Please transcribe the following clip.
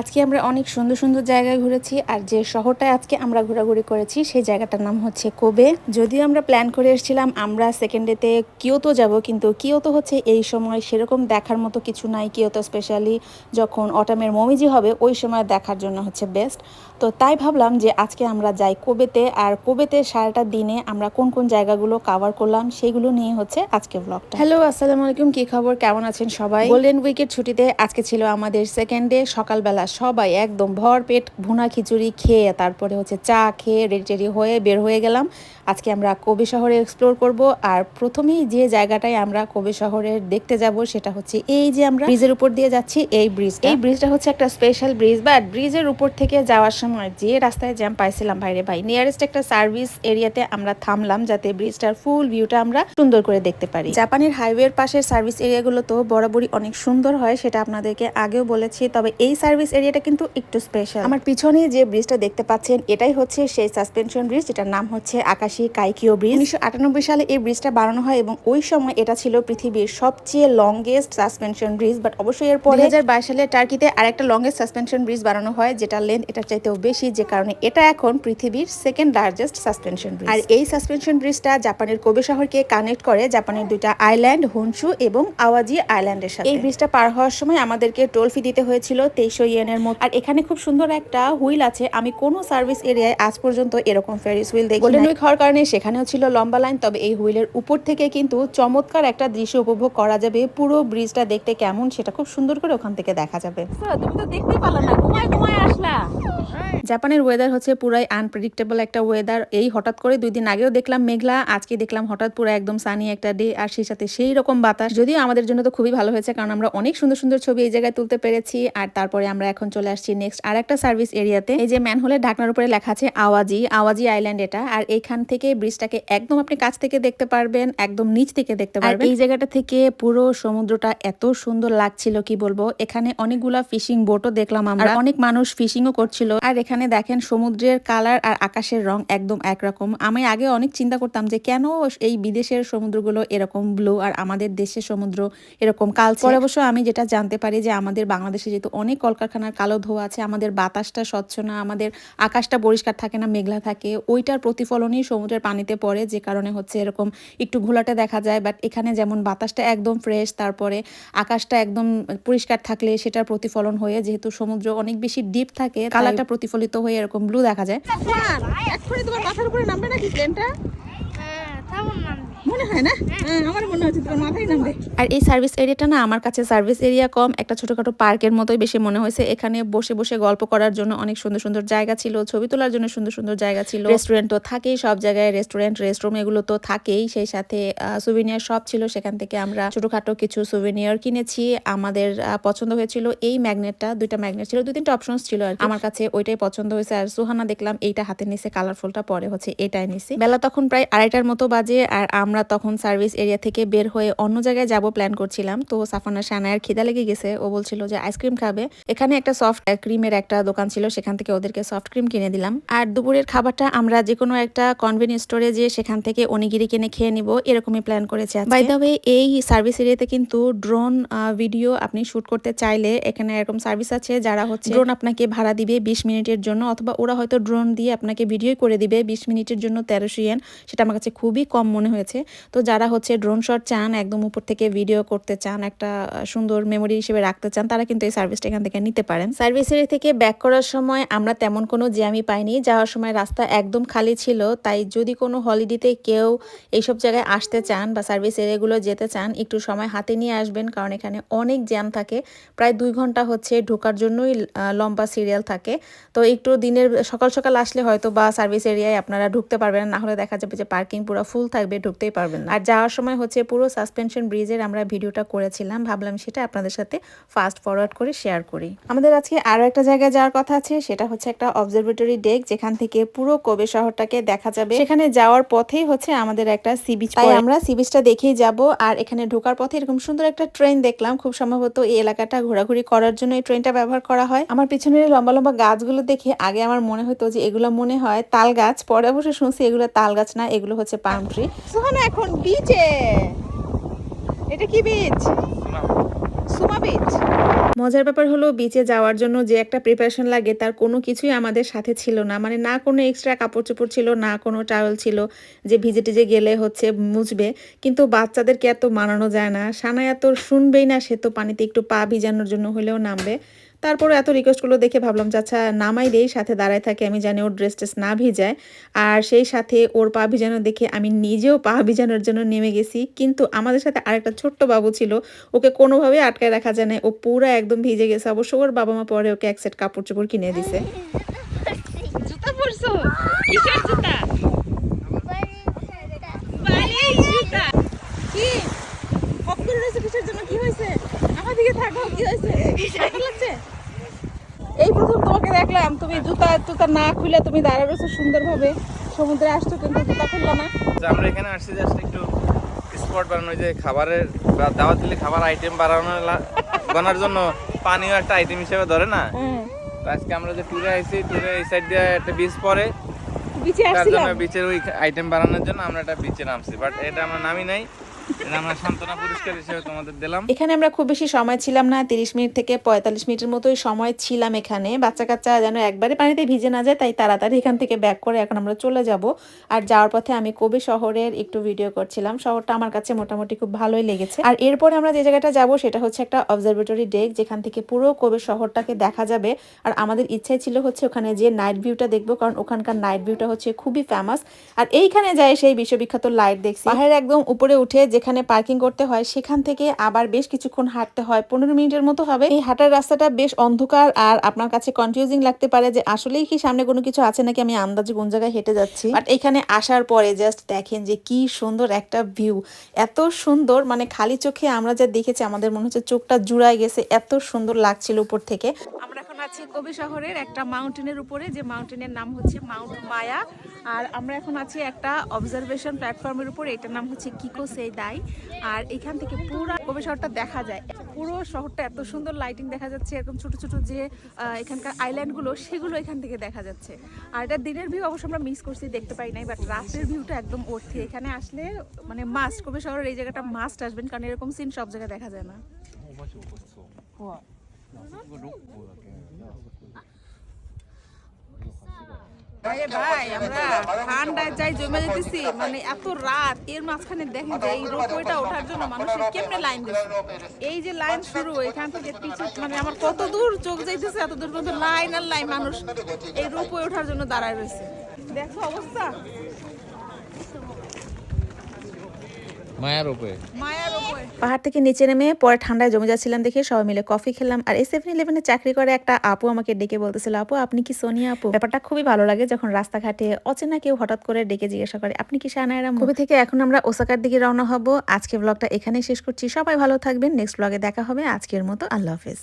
আজকে আমরা অনেক সুন্দর সুন্দর জায়গায় ঘুরেছি আর যে শহরটায় আজকে আমরা ঘোরাঘুরি করেছি সেই জায়গাটার নাম হচ্ছে কোবে। যদিও আমরা প্ল্যান করে এসেছিলাম আমরা সেকেন্ড ডেতে কিয়োতো যাব কিন্তু কিয়োতো হচ্ছে এই সময় সেরকম দেখার মতো কিছু নাই। কিয়োতো স্পেশালি যখন অটামের মমিজি হবে ওই সময় দেখার জন্য হচ্ছে বেস্ট তো তাই ভাবলাম যে আজকে আমরা যাই কোবেতে আর কোবেতে সারাটা দিনে আমরা কোন কোন জায়গাগুলো কাভার করলাম সেগুলো নিয়ে হচ্ছে আজকে ব্লগটা হ্যালো আসসালামু আলাইকুম কি খবর? কেমন আছেন সবাই? গোল্ডেন উইকের ছুটিতে আজকে ছিল আমাদের সেকেন্ড ডে সকালবেলা সবাই একদম ভর পেট ভুনা খিচুড়ি খেয়ে তারপরে হচ্ছে চা খেয়ে রেডি টেডি হয়ে বের হয়ে গেলাম। আজকে আমরা কবি শহরে এক্সপ্লোর করব আর প্রথমেই যে জায়গাটায় আমরা কবি শহরে দেখতে যাব সেটা হচ্ছে এই যে আমরা ব্রিজের উপর দিয়ে যাচ্ছি, এই ব্রিজ এই ব্রিজটা হচ্ছে একটা স্পেশাল ব্রিজ বাট ব্রিজের উপর থেকে যাওয়ার সময় যে রাস্তায় জ্যাম পাইছিলাম ভাইরে ভাই নিয়ারেস্ট একটা সার্ভিস এরিয়াতে আমরা থামলাম যাতে ব্রিজটার ফুল ভিউটা আমরা সুন্দর করে দেখতে পারি। জাপানের হাইওয়ের পাশের সার্ভিস এরিয়াগুলো তো বরাবরই অনেক সুন্দর হয়, সেটা আপনাদেরকে আগেও বলেছি, তবে এই সার্ভিস এরিয়াটা কিন্তু একটু স্পেশাল আমার পিছনে যে ব্রিজটা দেখতে পাচ্ছেন এটাই হচ্ছে সেই সাসপেনশন ব্রিজ যেটার নাম হচ্ছে আকাশী কাইকিও ব্রিজ উনিশশো আটানব্বই সালে এই ব্রিজটা বানানো হয় এবং ওই সময় এটা ছিল পৃথিবীর সবচেয়ে লংগেস্ট সাসপেনশন ব্রিজ বাট অবশ্যই এর পরে বাইশ সালে টার্কিতে আরেকটা লংগেস্ট সাসপেনশন ব্রিজ বানানো হয় যেটা লেন্থ এটার চাইতেও বেশি যে কারণে এটা এখন পৃথিবীর সেকেন্ড লার্জেস্ট সাসপেনশন ব্রিজ আর এই সাসপেনশন ব্রিজটা জাপানের কোবে শহরকে কানেক্ট করে জাপানের দুইটা আইল্যান্ড হুনসু এবং আওয়াজি আইল্যান্ডের সাথে। এই ব্রিজটা পার হওয়ার সময় আমাদেরকে টোল ফি দিতে হয়েছিল তেইশো ইয়েনের মতো আর এখানে খুব সুন্দর একটা হুইল আছে। আমি কোনো সার্ভিস এরিয়ায় আজ পর্যন্ত এরকম ফেরিস হুইল দেখি গোল্ডেন উইক হওয়ার কারণে সেখানেও ছিল লম্বা লাইন তবে এই হুইলের উপর থেকে কিন্তু চমৎকার একটা দৃশ্য উপভোগ করা যাবে। পুরো ব্রিজটা দেখতে কেমন সেটা খুব সুন্দর করে ওখান থেকে দেখা যাবে। তুমি তো দেখতেই পারলা না। ঘুমায় ঘুমায় আসলা। জাপানের ওয়েদার হচ্ছে পুরাই আনপ্রেডিক্টেবল একটা ওয়েদার এই হঠাৎ করে দুই দিন আগেও দেখলাম মেঘলা আজকে দেখলাম হঠাৎ পুরো একদম সানি একটা ডে আর সেই সাথে সেই রকম বাতাস। যদিও আমাদের জন্য তো খুবই ভালো হয়েছে কারণ আমরা অনেক সুন্দর সুন্দর ছবি এই জায়গায় তুলতে পেরেছি আর তারপরে আমরা এখন চলে আসছি নেক্সট আর একটা সার্ভিস এরিয়াতে এই যে ম্যান ম্যানহোলের ঢাকনার উপরে লেখা আছে আওয়াজি আওয়াজি আইল্যান্ড এটা। আর এখান থেকে ব্রিজটাকে একদম আপনি কাছ থেকে দেখতে পারবেন একদম নিচ থেকে দেখতে পারবেন। এই জায়গাটা থেকে পুরো সমুদ্রটা এত সুন্দর লাগছিল কি বলব? এখানে অনেকগুলা ফিশিং বোটও দেখলাম আমরা। অনেক মানুষ ফিশিংও করছিল। আর এখানে দেখেন সমুদ্রের কালার আর আকাশের রং একদম একরকম। আমি আগে অনেক চিন্তা করতাম যে কেন এই বিদেশের সমুদ্রগুলো এরকম ব্লু আর আমাদের দেশের সমুদ্র এরকম কালচার অবশ্য আমি যেটা জানতে পারি যে আমাদের বাংলাদেশে যেহেতু অনেক কলকারখানার কালো ধোয়া আছে আমাদের বাতাসটা স্বচ্ছ না আমাদের আকাশটা পরিষ্কার থাকে না মেঘলা থাকে ওইটার প্রতিফলনই সমুদ্রের পানিতে পড়ে যে কারণে হচ্ছে এরকম একটু ঘোলাটে দেখা যায় বাট এখানে যেমন বাতাসটা একদম ফ্রেশ তারপরে আকাশটা একদম পরিষ্কার থাকলে সেটার প্রতিফলন হয়ে যেহেতু সমুদ্র অনেক বেশি ডিপ থাকে কালারটা প্রতিফলিত হয়ে এরকম ব্লু দেখা যায়। তোমার মাথার উপরে নামবে নাকি প্লেনটা হয় আর এই সার্ভিস এরিয়াটা না, আমার কাছে সার্ভিস এরিয়া কম। একটা ছোটখাটো পার্কের মতোই বেশি মনে হয়েছে। এখানে বসে বসে গল্প করার জন্য অনেক সুন্দর সুন্দর জায়গা ছিল, ছবি তোলার জন্য সুন্দর সুন্দর জায়গা ছিল। রেস্টুরেন্ট তো থাকেই, সব জায়গায় রেস্টুরেন্ট রেস্টরুম এগুলো তো থাকেই। সেই সাথে সুভিনিয়ার শপ ছিল, সেখান থেকে আমরা ছোটখাটো কিছু সুভিনিয়ার কিনেছি। আমাদের পছন্দ হয়েছিল এই ম্যাগনেটটা দুইটা ম্যাগনেট ছিল, দুই তিনটা অপশনস ছিল আর আমার কাছে ওইটাই পছন্দ হয়েছে। আর সুহানা দেখলাম, এইটা হাতে নিছে কালারফুলটা পরে হচ্ছে এটাই নিছি। বেলা তখন প্রায় আড়াইটার মতো বাজে, আর আমরা তখন সার্ভিস এরিয়া থেকে বের হয়ে অন্য জায়গায় যাব প্ল্যান করছিলাম। তো সাফানা সানায়ের খিদা লেগে গেছে। ও বলছিল যে আইসক্রিম খাবে। এখানে একটা সফট ক্রিমের একটা দোকান ছিল। সেখান থেকে ওদেরকে সফট ক্রিম কিনে দিলাম। আর দুপুরের খাবারটা আমরা যে কোনো একটা কনভেনিয়েন্স স্টোরে যে সেখান থেকে অনিগিরি কিনে খেয়ে নিব। এরকমই প্ল্যান করেছে বাই দ্য ওয়ে এই সার্ভিস এরিয়াতে কিন্তু ড্রোন ভিডিও আপনি শুট করতে চাইলে এখানে এরকম সার্ভিস আছে যারা হচ্ছে ড্রোন আপনাকে ভাড়া দিবে বিশ মিনিটের জন্য অথবা ওরা হয়তো ড্রোন দিয়ে আপনাকে ভিডিও করে দিবে। বিশ মিনিটের জন্য তেরোশো ইয়েন সেটা আমার কাছে খুবই কম মনে হয়েছে। তো যারা হচ্ছে ড্রোন শট চান, একদম উপর থেকে ভিডিও করতে চান, একটা সুন্দর মেমোরি হিসেবে রাখতে চান, তারা কিন্তু এই সার্ভিসটা এখান থেকে নিতে পারেন। সার্ভিস এরিয়া থেকে ব্যাক করার সময় আমরা তেমন কোনো জ্যামই পাইনি। যাওয়ার সময় রাস্তা একদম খালি ছিল, তাই যদি কোনো হলিডেতে কেউ এইসব জায়গায় আসতে চান বা সার্ভিস এরিয়াগুলো যেতে চান, একটু সময় হাতে নিয়ে আসবেন, কারণ এখানে অনেক জ্যাম থাকে। প্রায় দুই ঘণ্টা হচ্ছে ঢোকার জন্যই লম্বা সিরিয়াল থাকে। তো একটু দিনের, সকাল সকাল আসলে হয়তো বা সার্ভিস এরিয়ায় আপনারা ঢুকতে পারবেন, না হলে দেখা যাবে যে পার্কিং পুরো ফুল থাকবে, ঢুকতেই পারবেন না। আর যাওয়ার সময় হচ্ছে পুরো সাসপেনশন ব্রিজের আমরা ভিডিওটা করেছিলাম। ভাবলাম সেটা আপনাদের সাথে ফাস্ট ফরওয়ার্ড করে শেয়ার করি। আমাদের আজকে আরও একটা জায়গায় যাওয়ার কথা আছে সেটা হচ্ছে একটা অবজারভেটরি ডেক যেখান থেকে পুরো কোবে শহরটাকে দেখা যাবে। সেখানে যাওয়ার পথেই হচ্ছে আমাদের একটা সি বিচ তাই আমরা সি বিচটা দেখেই যাব আর এখানে ঢোকার পথে এরকম সুন্দর একটা ট্রেন দেখলাম। খুব সম্ভবত এই এলাকাটা ঘোরাঘুরি করার জন্য এই ট্রেনটা ব্যবহার করা হয়। আমার পিছনের লম্বা লম্বা গাছগুলো দেখে আগে আমার মনে হতো যে এগুলো মনে হয় তাল গাছ পরে অবশ্য শুনছি এগুলো তাল গাছ না এগুলো হচ্ছে পাম ট্রি সুহানা এখন বিচে এটা কি বিচ সুমা। বিচ মজার ব্যাপার হলো বিচে যাওয়ার জন্য যে একটা প্রিপারেশন লাগে তার কোনো কিছুই আমাদের সাথে ছিল না। মানে না কোনো এক্সট্রা কাপড় চোপড় ছিল না কোনো টাওয়েল ছিল যে ভিজে টিজে গেলে হচ্ছে মুছবে। কিন্তু বাচ্চাদেরকে এত মানানো যায় না। সানায়া তো শুনবেই না সে তো পানিতে একটু পা ভিজানোর জন্য হলেও নামবে। তারপরে এত রিকোয়েস্টগুলো দেখে ভাবলাম চাচা নামাই দেই, সাথে দাঁড়ায় থাকে, আমি জানি ওর ড্রেস টেস না ভিজায়। আর সেই সাথে ওর পা ভিজানো দেখে আমি নিজেও পা ভিজানোর জন্য নেমে গেছি। কিন্তু আমাদের সাথে আরেকটা ছোট্ট বাবু ছিল, ওকে কোনোভাবেই আটকায় রাখা যায় না ও পুরো একদম ভিজে গেছে। অবশ্য ওর বাবা মা পরে ওকে এক সেট কাপড় চোপড় কিনে দিছে। কি হয়েছে? আমার দিকে থাকো কি হয়েছে? লাগছে? এই প্রথম তোমাকে দেখলাম তুমি জুতা জুতা না খুলে তুমি দাঁড়া রয়েছো সুন্দরভাবে। সমুদ্রে আসছো কিন্তু জুতা খুললো না। আমরা এখানে আসছি জাস্ট একটু স্পট বানানো যে খাবারের দাওয়াত দিলে খাবার আইটেম বানানো বানার জন্য পানিও একটা আইটেম হিসেবে ধরে না? হ্যাঁ। তো আজকে আমরা যে ট্যুরে আইছি ট্যুরে এই সাইড দিয়ে একটা বিচ পরে বিচে আসছিলাম। বিচের ওই আইটেম বানানোর জন্য আমরা একটা বিচে নামছি বাট এটা আমরা নামি নাই। এখানে আমরা খুব বেশি সময় ছিলাম না, তিরিশ মিনিট থেকে পঁয়তাল্লিশ মিনিটের মতোই সময় ছিলাম এখানে। বাচ্চা কাচ্চা যেন একবারে পানিতে ভিজে না যায়, তাই তাড়াতাড়ি এখান থেকে ব্যাক করে এখন আমরা চলে যাব। আর যাওয়ার পথে আমি কবি শহরের একটু ভিডিও করছিলাম। শহরটা আমার কাছে মোটামুটি খুব ভালোই লেগেছে। আর এরপরে আমরা যে জায়গাটা যাব, সেটা হচ্ছে একটা অবজারভেটরি ডেক যেখান থেকে পুরো কবি শহরটাকে দেখা যাবে। আর আমাদের ইচ্ছাই ছিল হচ্ছে ওখানে যে নাইট ভিউটা দেখব, কারণ ওখানকার নাইট ভিউটা হচ্ছে খুবই ফেমাস আর এইখানে যায় সেই বিশ্ববিখ্যাত লাইট দেখছি পাহাড়ের একদম উপরে উঠে যেখানে পার্কিং করতে হয়, সেখান থেকে আবার বেশ কিছুক্ষণ হাঁটতে হয়। পনেরো মিনিটের মতো হবে। এই হাঁটার রাস্তাটা বেশ অন্ধকার আর আপনার কাছে কনফিউজিং লাগতে পারে যে, আসলেই কি সামনে কোনো কিছু আছে নাকি আমি আন্দাজে কোন জায়গায় হেঁটে যাচ্ছি? বাট এখানে আসার পরে জাস্ট দেখেন যে, কি সুন্দর একটা ভিউ এত সুন্দর মানে খালি চোখে আমরা যা দেখেছি, আমাদের মনে হচ্ছে চোখটা জুড়ায় গেছে। এত সুন্দর লাগছিল উপর থেকে। আমরা এখন আছি কবি শহরের একটা মাউন্টেনের উপরে। যে মাউন্টেনের নাম হচ্ছে মাউন্ট মায়া আর আমরা এখন আছি একটা অবজারভেশন প্ল্যাটফর্মের উপর এটার নাম হচ্ছে কিকো সেই দাই আর এখান থেকে পুরো কবে শহরটা দেখা যায়। পুরো শহরটা এত সুন্দর লাইটিং দেখা যাচ্ছে এরকম ছোট ছোট যে এখানকার আইল্যান্ডগুলো সেগুলো এখান থেকে দেখা যাচ্ছে। আর এটা দিনের ভিউ অবশ্য আমরা মিস করছি দেখতে পাই নাই বাট রাতের ভিউটা একদম অর্থে এখানে আসলে মানে মাস্ট কবে শহরের এই জায়গাটা মাস্ট আসবেন কারণ এরকম সিন সব জায়গায় দেখা যায় না। মানে এত রাত, এর মাঝখানে দেখেন যে এই রোপওয়েটা ওঠার জন্য মানুষের কেমনে লাইন দিচ্ছে এই যে লাইন শুরু, এখান থেকে মানে আমার কত চোখ যাইতেছে, এত দূর পর্যন্ত লাইন আর লাইন মানুষ এই রোপওয়ে ওঠার জন্য দাঁড়ায় রয়েছে। দেখো অবস্থা। মায়ার উপরে। পাহাড় থেকে নিচে নেমে পরে ঠান্ডায় জমে যাচ্ছিলাম দেখে সবাই মিলে কফি খেলাম। আর এই সেভেন ইলেভেনে চাকরি করে একটা আপু আমাকে ডেকে বলতেছিল আপু আপনি কি সোনিয়া আপু? ব্যাপারটা খুবই ভালো লাগে যখন রাস্তাঘাটে অচেনা কেউ হঠাৎ করে ডেকে জিজ্ঞাসা করে আপনি কি সানায়রাম কবি থেকে এখন আমরা ওসাকার দিকে রওনা হব। আজকে ব্লগটা এখানেই শেষ করছি। সবাই ভালো থাকবেন। নেক্সট ব্লগে দেখা হবে। আজকের মতো আল্লাহ হাফেজ।